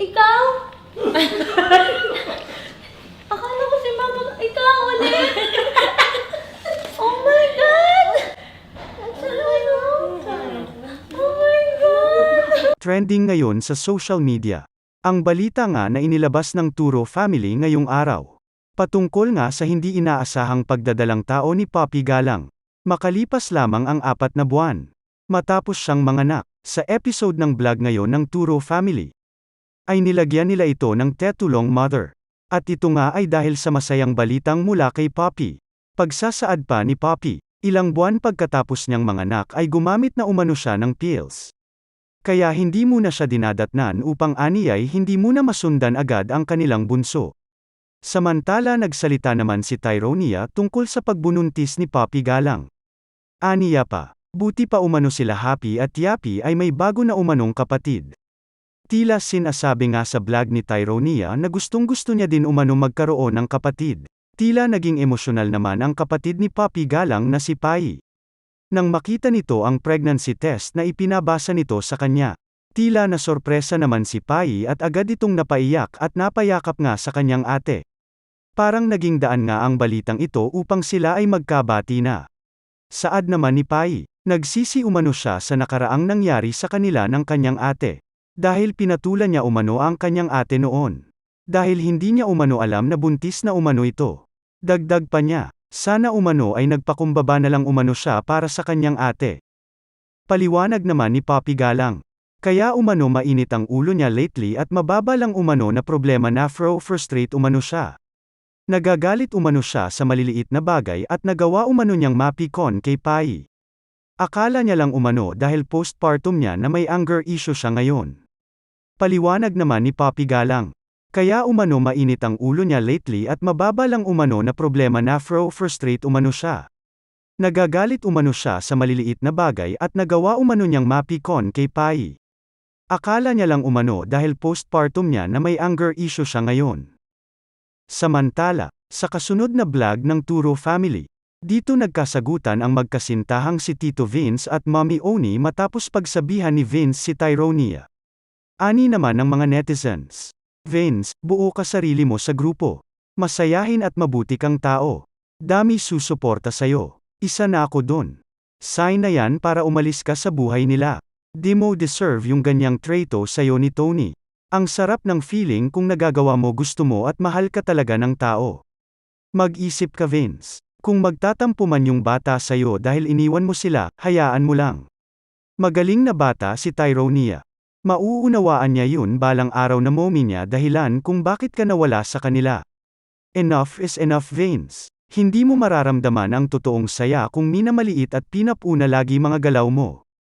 Ikaw? Akala ko si Mama, ikaw ulit. oh my God! Talaga? Oh my God! Trending ngayon sa social media. Ang balita nga na inilabas ng Turo family ngayong araw. Patungkol nga sa hindi inaasahang pagdadalang tao ni Poppy Galang. Makalipas lamang ang apat na buwan. Matapos siyang manganak, sa episode ng vlog ngayon ng Turo family. Ay nilagyan nila ito ng tetulong mother. At ito nga ay dahil sa masayang balitang mula kay Poppy. Pagsasaad pa ni Poppy, ilang buwan pagkatapos niyang manganak ay gumamit na umano siya ng pills. Kaya hindi muna siya dinadatnan upang aniyay hindi muna masundan agad ang kanilang bunso. Samantala nagsalita naman si Tyronia tungkol sa pagbununtis ni Poppy Galang. Aniya pa, buti pa umano sila Happy at Yappy ay may bago na umanong kapatid. Tila sinasabi nga sa vlog ni Tyronia na gustong gusto niya din umano magkaroon ng kapatid. Tila naging emosyonal naman ang kapatid ni Poppy Galang na si Pai. Nang makita nito ang pregnancy test na ipinabasa nito sa kanya, tila na sorpresa naman si Pai at agad itong napaiyak at napayakap nga sa kanyang ate. Parang naging daan nga ang balitang ito upang sila ay magkabati na. Saad naman ni Pai, nagsisi umano siya sa nakaraang nangyari sa kanila ng kanyang ate. Dahil pinatulan niya umano ang kanyang ate noon. Dahil hindi niya umano alam na buntis na umano ito. Dagdag pa niya, sana umano ay nagpakumbaba na lang umano siya para sa kanyang ate. Paliwanag naman ni Poppy Galang. Kaya umano mainit ang ulo niya lately at mababa lang umano na problema na fro-frustrate umano siya. Nagagalit umano siya sa maliliit na bagay at nagawa umano niyang mapikon kay Pai. Akala niya lang umano dahil postpartum niya na may anger issue siya ngayon. Paliwanag naman ni Poppy Galang. Kaya umano mainit ang ulo niya lately at mababa lang umano na problema na fro-frustrate umano siya. Nagagalit umano siya sa maliliit na bagay at nagawa umano niyang mapikon kay Pai. Akala niya lang umano dahil postpartum niya na may anger issue siya ngayon. Samantala, sa kasunod na vlog ng Turo Family, dito nagkasagutan ang magkasintahang si Tito Vince at Mommy Oni matapos pagsabihan ni Vince si Tyronia. Ani naman ng mga netizens. Vince, buo ka sarili mo sa grupo. Masayahin at mabuti kang tao. Dami susuporta sa'yo. Isa na ako dun. Sign na yan para umalis ka sa buhay nila. Di mo deserve yung ganyang traito sa'yo ni Tony. Ang sarap ng feeling kung nagagawa mo gusto mo at mahal ka talaga ng tao. Mag-isip ka Vince. Kung magtatampo man yung bata sa'yo dahil iniwan mo sila, hayaan mo lang. Magaling na bata si Tyronia. Mauunawaan niya yun balang araw na mommy niya dahilan kung bakit ka nawala sa kanila. Enough is enough Vince. Hindi mo mararamdaman ang totoong saya kung minamaliit at pinapuna lagi mga galaw mo.